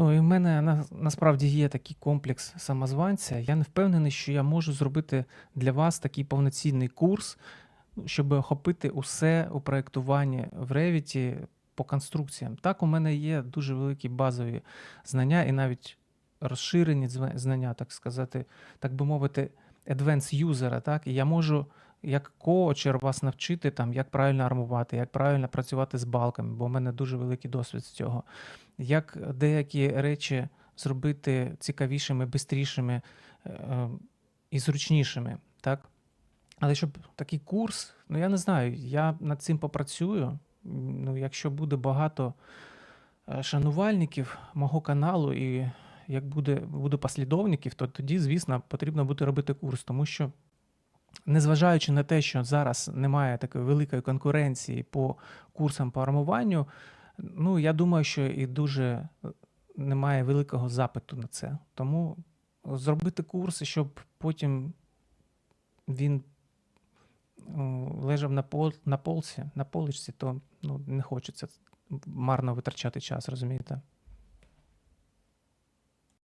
Ну, і в мене на, насправді є такий комплекс самозванця. Я не впевнений, що я можу зробити для вас такий повноцінний курс, щоб охопити усе у проєктуванні в Revit по конструкціям. Так, у мене є дуже великі базові знання і навіть розширені знання, так сказати, так би мовити, advanced юзера. Так? І я можу як коучер вас навчити, там, як правильно армувати, як правильно працювати з балками, бо в мене дуже великий досвід з цього. Як деякі речі зробити цікавішими, бистрішими е, і зручнішими. Так? Але щоб такий курс, ну я не знаю, я над цим попрацюю. Ну, якщо буде багато е, шанувальників мого каналу, і як буде, буде послідовників, то тоді, звісно, потрібно буде робити курс, тому що. Незважаючи на те, що зараз немає такої великої конкуренції по курсам по армуванню, ну я думаю, що і дуже е, немає великого запиту на це. Тому зробити курс, щоб потім він лежав на, пол, на полці, на поличці, то ну, не хочеться марно витрачати час, розумієте?